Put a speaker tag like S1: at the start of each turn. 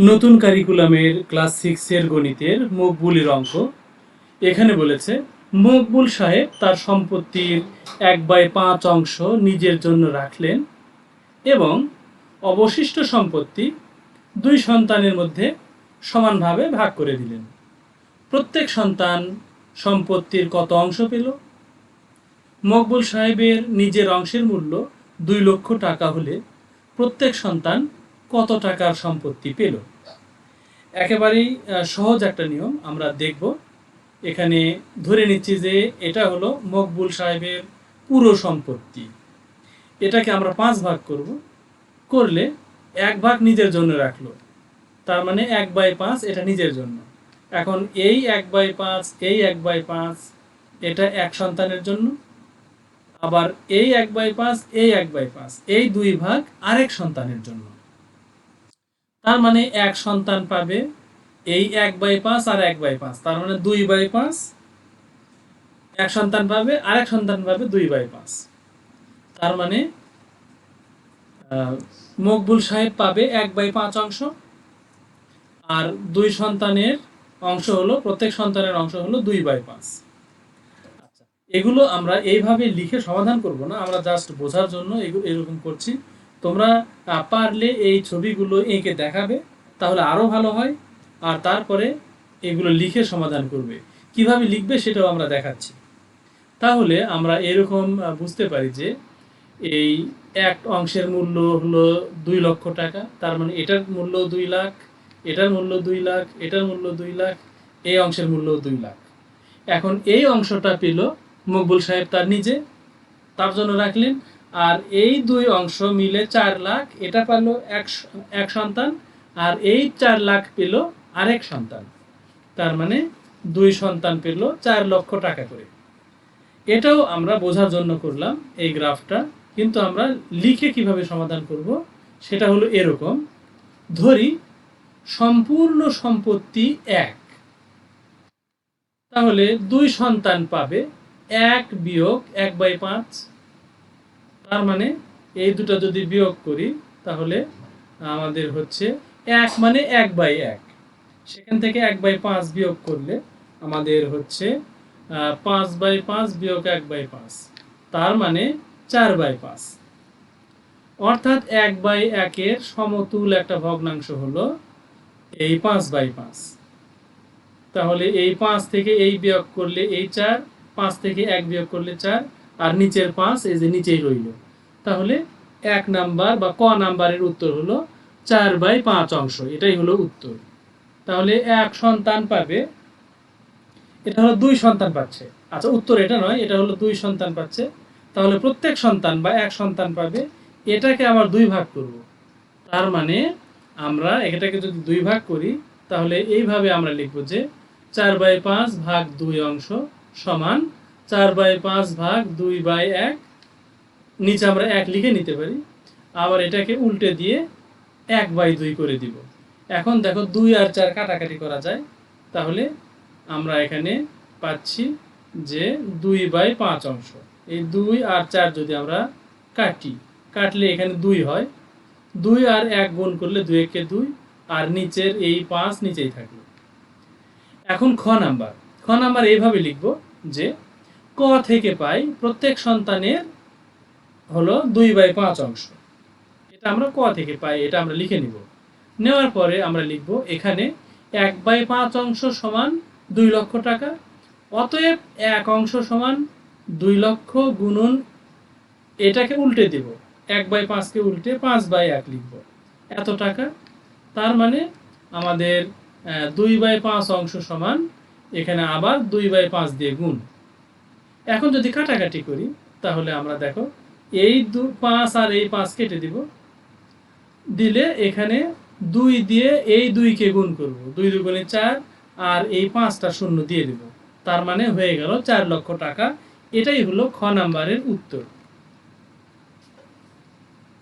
S1: নতুন কারিকুলামের ক্লাস সিক্সের গণিতের মকবুলের অঙ্ক। এখানে বলেছে, মকবুল সাহেব তার সম্পত্তির এক বাই পাঁচ অংশ নিজের জন্য রাখলেন এবং অবশিষ্ট সম্পত্তি দুই সন্তানের মধ্যে সমানভাবে ভাগ করে দিলেন। প্রত্যেক সন্তান সম্পত্তির কত অংশ পেল? মকবুল সাহেবের নিজের অংশের মূল্য দুই লক্ষ টাকা হলে প্রত্যেক সন্তান কত টাকার সম্পত্তি পেল? একেবারেই সহজ একটা নিয়ম আমরা দেখব। এখানে ধরে নিচ্ছি যে এটা হলো মকবুল সাহেবের পুরো সম্পত্তি। এটাকে আমরা পাঁচ ভাগ করব। করলে এক ভাগ নিজের জন্য রাখল। তার মানে এক বাই পাঁচ এটা নিজের জন্য। এখন এই এক বাই পাঁচ, এই এক বাই পাঁচ, এটা এক সন্তানের জন্য। আবার এই এক বাই পাঁচ, এই এক বাই পাঁচ, এই দুই ভাগ আরেক সন্তানের জন্য। তার মানে এক সন্তান পাবে এই এক বাই পাঁচ আর এক বাই পাঁচ। তার মানে দুই বাই পাঁচ, এক সন্তান পাবে আর এক সন্তান পাবে দুই বাই পাঁচ। তার মানে মকবুল সাহেব পাবে এক বাই পাঁচ অংশ, আর দুই সন্তানের অংশ হলো, প্রত্যেক সন্তানের অংশ হলো দুই বাই পাঁচ। আচ্ছা এগুলো আমরা এইভাবে লিখে সমাধান করব না, আমরা জাস্ট বোঝার জন্য এরকম করছি। তোমরা পারলে এই ছবিগুলো এঁকে দেখাবে, তাহলে আরও ভালো হয়, আর তারপরে এগুলো লিখে সমাধান করবে। কীভাবে লিখবে সেটাও আমরা দেখাচ্ছি। তাহলে আমরা এরকম বুঝতে পারি যে এই এক অংশের মূল্য হলো দুই লক্ষ টাকা, তার মানে এটার মূল্য দুই লাখ, এটার মূল্য দুই লাখ, এটার মূল্য দুই লাখ, এই অংশের মূল্য দুই লাখ। এখন এই অংশটা পেল মকবুল সাহেব তার নিজে, তার জন্য রাখলেন। আর এই দুই অংশ মিলে চার লাখ, এটা পেল এক এক সন্তান, আর এই চার লাখ পেল আরেক সন্তান। তার মানে দুই সন্তান পেল চার লক্ষ টাকা করে। এটাও আমরা বোঝার জন্য করলাম এই গ্রাফটা, কিন্তু আমরা লিখে কীভাবে সমাধান করব সেটা হলো এরকম। ধরি, সম্পূর্ণ সম্পত্তি এক। তাহলে দুই সন্তান পাবে, এক বিয়োগ এক বাই পাঁচ। তার মানে এই দুটো যদি বিয়োগ করি, তাহলে আমাদের হচ্ছে এক মানে এক বাই এক। সেখান থেকে এক বাই পাঁচ বিয়োগ করলে আমাদের হচ্ছে পাঁচ বাই পাঁচ বিয়োগ এক বাই পাঁচ। তার মানে চার বাই পাঁচ। অর্থাৎ এক বাই একের সমতুল একটা ভগ্নাংশ হলো এই পাঁচ বাই পাঁচ। তাহলে এই পাঁচ থেকে এই বিয়োগ করলে এই চার, পাঁচ থেকে এক বিয়োগ করলে চার আর নিচের পাঁচ, এই যে নিচেই রইল। তাহলে এক নাম্বার বা ক নাম্বারের উত্তর হলো চার বাই পাঁচ অংশ, এটাই হলো উত্তর। তাহলে এক সন্তান পাবে, এটা হলো দুই সন্তান পাচ্ছে। আচ্ছা উত্তর এটা নয়, এটা হলো দুই সন্তান পাচ্ছে। তাহলে প্রত্যেক সন্তান বা এক সন্তান পাবে, এটাকে আবার দুই ভাগ করব। তার মানে আমরা এটাকে যদি দুই ভাগ করি, তাহলে এইভাবে আমরা লিখব যে চার বাই পাঁচ ভাগ দুই অংশ সমান চার বাই পাঁচ ভাগ দুই বাই এক। নিচে আমরা এক লিখে নিতে পারি। আবার এটাকে উল্টে দিয়ে এক বাই দুই করে দিব। এখন দেখো দুই আর চার কাটাকাটি করা যায়। তাহলে আমরা এখানে পাচ্ছি যে দুই বাই পাঁচ অংশ। এই দুই আর চার যদি আমরা কাটি, কাটলে এখানে দুই হয়। দুই আর এক গুণ করলে দুই একে দুই, আর নিচের এই পাঁচ নিচেই থাকল। এখন খ নাম্বার। খ নাম্বার এইভাবে লিখব যে ক থেকে পাই প্রত্যেক সন্তানের হলো দুই বাই পাঁচ অংশ। এটা আমরা ক থেকে পাই, এটা আমরা লিখে নিব। নেওয়ার পরে আমরা লিখব এখানে এক বাই পাঁচ অংশ সমান দুই লক্ষ টাকা, অতএব এক অংশ সমান দুই লক্ষ গুণন এটাকে উল্টে দেব। এক বাই পাঁচকে উল্টে পাঁচ বাই এক লিখব। এত টাকা, তার মানে আমাদের দুই বাই পাঁচ অংশ সমান, এখানে আবার দুই বাই পাঁচ দিয়ে গুণ। এখন যদি কাটাকাটি করি, তাহলে আমরা দেখো, এই দু, পাঁচ আর এই পাঁচ কেটে দিব। দিলে এখানে দুই দিয়ে এই দুইকে গুণ করব। দুই দুগুণে চার আর এই পাঁচটা শূন্য দিয়ে দিব। তার মানে হয়ে গেল চার লক্ষ টাকা। এটাই হলো খ নাম্বারের উত্তর।